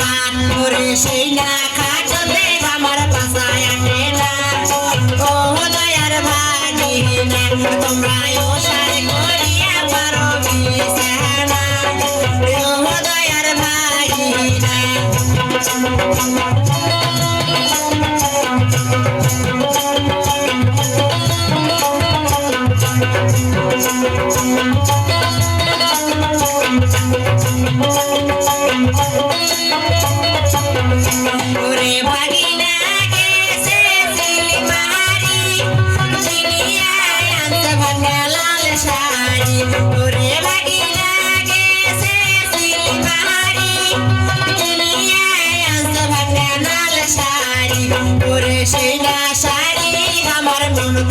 কানপুরে সেই না কাটবে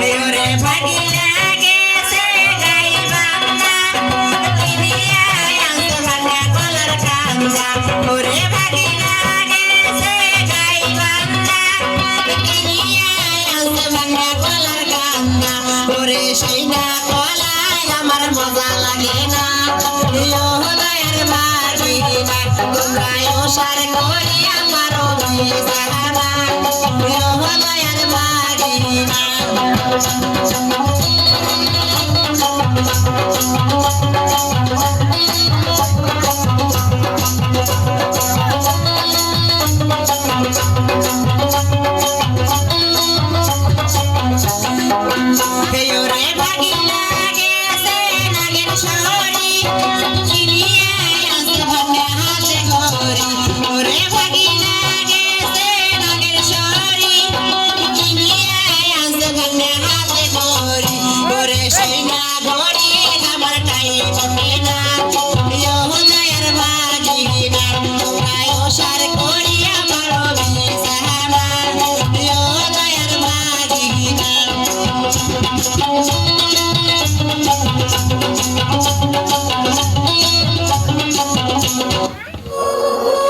Beautiful. মজা লাগে না প্রিয় হলায়ের বাড়ি না তোমরা ওসার করে আমার বিয়ে না প্রিয় হলায়ের বাড়ি না